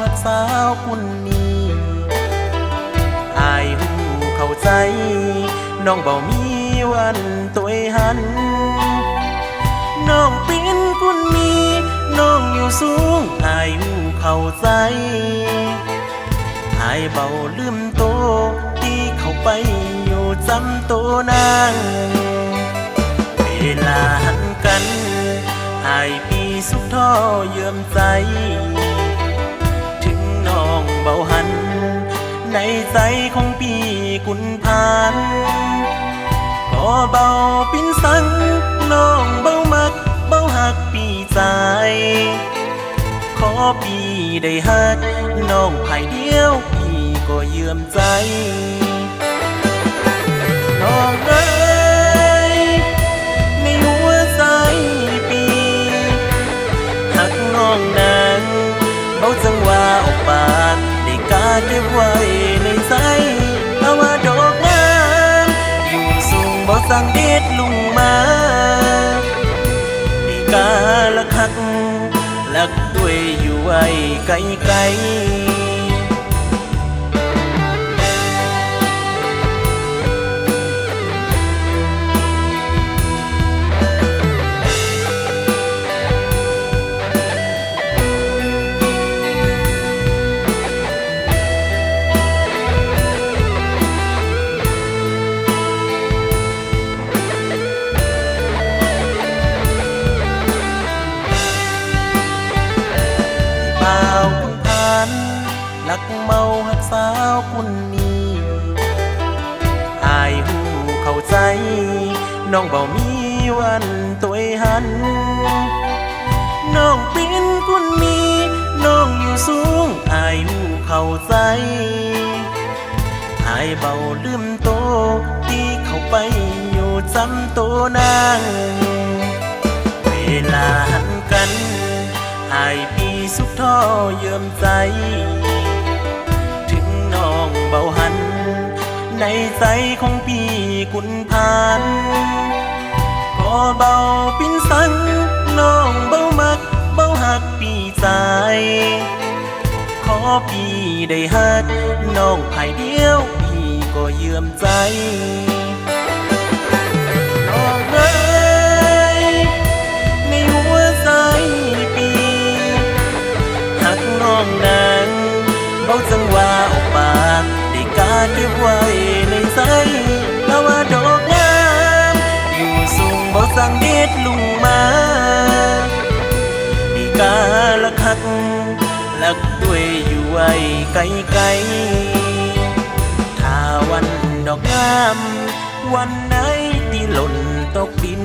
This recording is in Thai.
หักสาวคุณนี้อายหูเข้าใจ น้องเบามีวันตัวหัน น้องเป็นคุณมีน้องอยู่สูงอายหูเข้าใจอายเบาลืมโตที่เข้าไปอยู่จำโตนางเวลาหันกันอายปีสุขท่อเยื่อมใจ พี่กุนพานก็เบาปิ้นสังน้องเบามัก เบาหักปีใจขอพี่ได้ฮักน้องภายเดียวพี่ก็เยื่อมใจน้องเอ้ยในหัวใจปีหักน้องนางเบาจังว่าออกบานได้กาเก็บไว้ สั่งเด็ดลุงมาปีกาละคัก ลักด้วยอยู่ไว้ไกลไลักเมาหักสาวคุณนี้อายหูเข้าใจ น้องเบามีวันตัวหัน น้องเป็นคุณมีน้องอยู่สูงอายหูเข้าใจอายเบาลืมโตวที่เข้าไปอยู่จำโตนางเวลาหันกันอายปีสุขท่อเยื่อมใจ ในใจของพี่กุนพานขอเบาปิ้นสังน้องเบามักเบาหักปีใจ ขอพี่ได้ฮักน้องภายเดียวพี่ก็เยื่อมใจน้องเอ้ยในหัวใจปีหักน้องนางเบาจังว่าออกได้กาาเก็บไว้ในใจแล้วว่าดอกงามอยู่สูงบ่สังเกตลงมาดีกาละคักลักด้วยอยู่ไว้ไกลไกลถ้าวันดอกงาม วันไหนที่หล่นตกดิน